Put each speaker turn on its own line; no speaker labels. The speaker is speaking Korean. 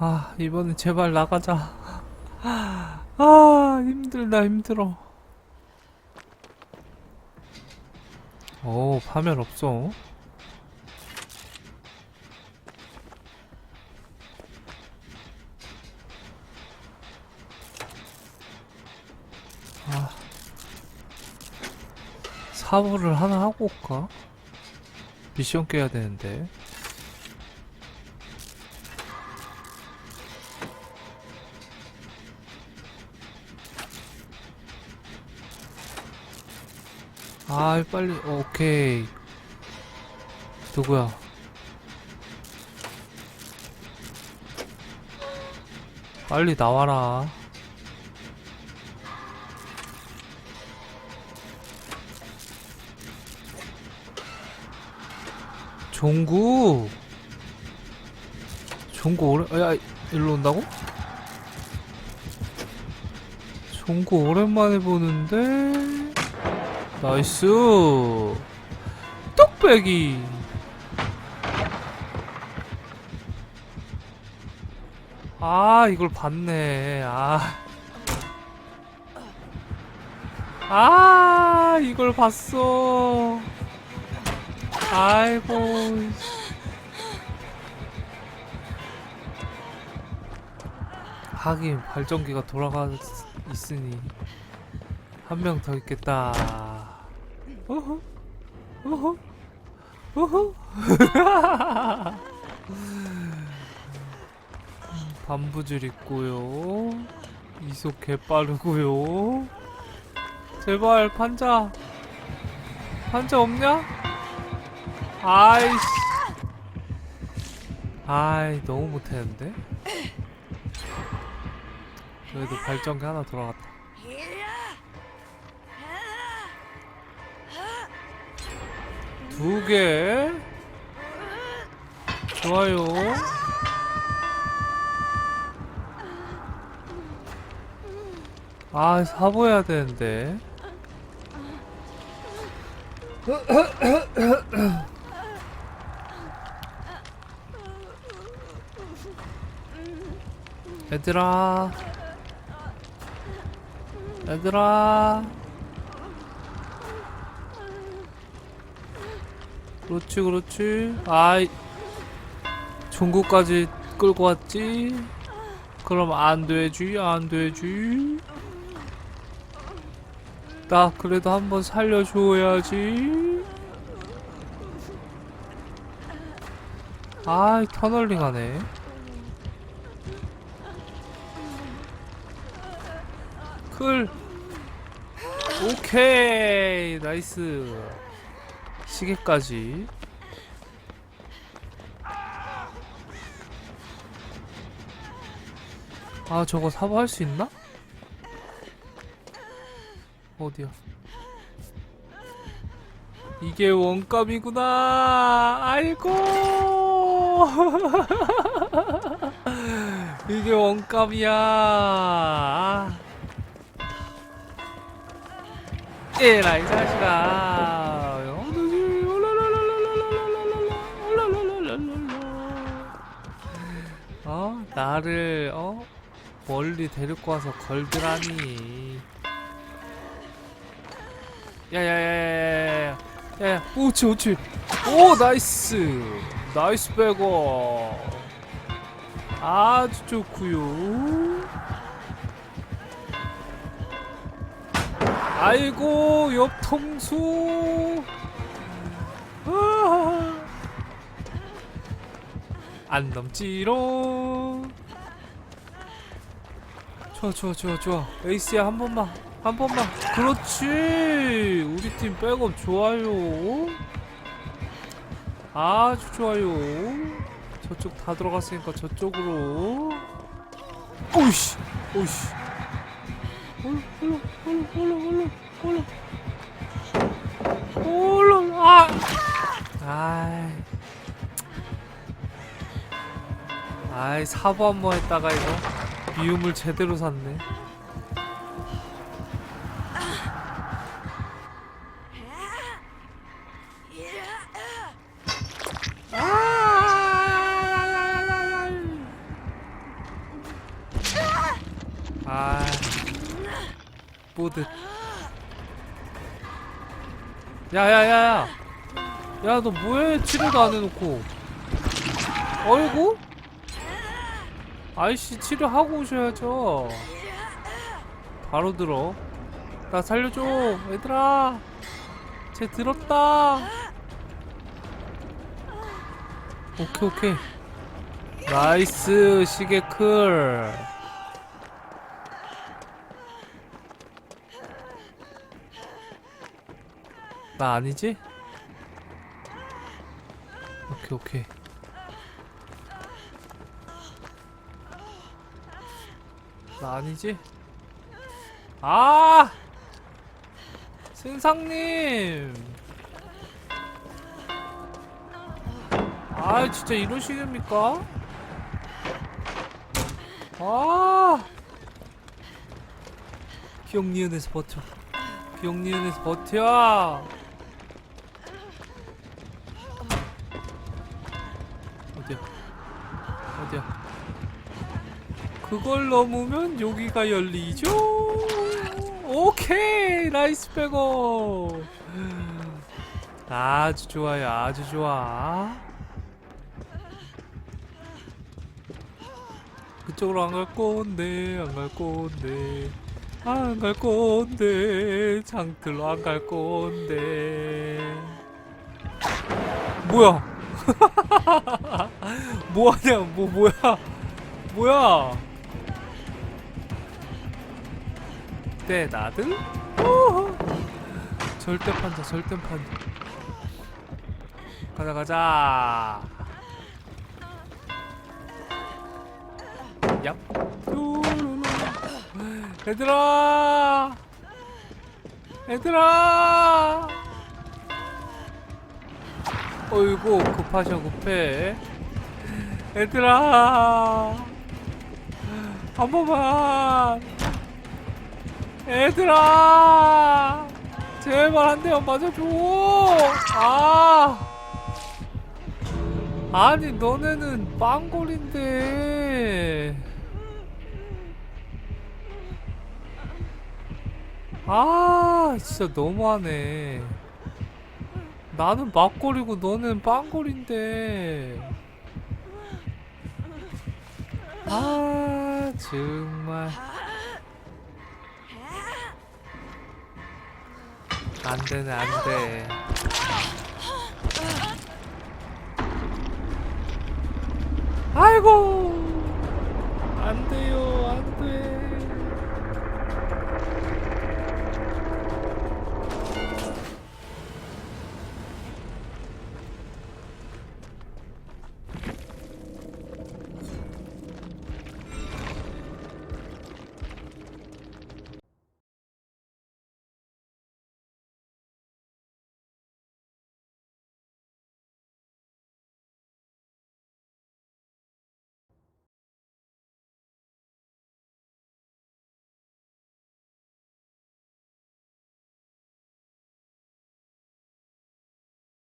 아 이번엔 제발 나가자. 아 힘들다 힘들어. 오 파멸 없어. 아 사부를 하나 하고 올까? 미션 깨야 되는데 아 빨리 어, 오케이. 누구야? 빨리 나와라. 종구? 종구 오래 야 일로 온다고? 종구 오랜만에 보는데 나이스. 뚝배기. 아 이걸 봤네. 아. 아 이걸 봤어. 아이고. 하긴 발전기가 돌아가 있으니 한 명 더 있겠다. 어허? 어허? 어허? 반부질 있고요. 이속 개빠르고요. 제발 판자. 판자 없냐? 아이씨. 아이 너무 못했는데? 그래도 발전기 하나 돌아갔다 두 개. 좋아요. 아, 사보해야 되는데. 얘들아. 얘들아. 그렇지 그렇지. 아이 종구까지 끌고 왔지? 그럼 안 되지 안 되지. 나 그래도 한번 살려줘야지. 아이 터널링 하네. 클 오케이 나이스 시계까지. 아 저거 사보할 수 있나? 어디야? 이게 원감이구나. 아이고. 이게 원감이야. 아. 에라 이 자식아 나를 어? 멀리 데리고 와서 걸드라니. 야야야야야야야 야야 오치 오치. 오 나이스. 나이스 백어 아주 좋구요. 아이고 옆통수. 아. 안 넘지롱 좋아 좋아 좋아 좋아. 에이스야 한 번만 한 번만. 그렇지! 우리 팀 백업 좋아요. 아주 좋아요. 저쪽 다 들어갔으니까 저쪽으로. 오이씨 오이씨. 올라 올라 올라 올라 올라 올라. 아! 아이. 아이 사보 한 번 했다가 이거 미움을 제대로 샀네. 아, 뽀듯. 야야야야, 야 너 뭐해 치료도 안 해놓고. 어이구? 아이씨 치료하고 오셔야죠. 바로 들어. 나 살려줘 얘들아. 쟤 들었다. 오케이 오케이. 나이스 시계클. 나 아니지? 오케이 오케이 나 아니지? 아! 신상님! 아 진짜 이러시겠습니까? 아! 기억니은에서 버텨 기억니은에서 버텨! 어디야? 어디야? 그걸 넘으면 여기가 열리죠? 오케이! 나이스 백업! 아주 좋아요, 아주 좋아. 그쪽으로 안 갈 건데, 안 갈 건데. 안 갈 건데, 장틀로 안 갈 건데. 뭐야? 뭐하냐, 뭐, 뭐야? 뭐야? 때 나들? 오호. 절대 판자, 절대 판자. 가자, 가자. 얍. 뚜루루. 얘들아! 얘들아! 어이구, 급하셔, 급해. 얘들아! 한 번만! 얘들아! 제발 한 대만 맞아줘! 아! 아니, 너네는 빵골인데. 아, 진짜 너무하네. 나는 막골이고 너는 빵골인데. 아, 정말. 안 되네, 안 돼. 아이고! 안 돼요, 안 돼.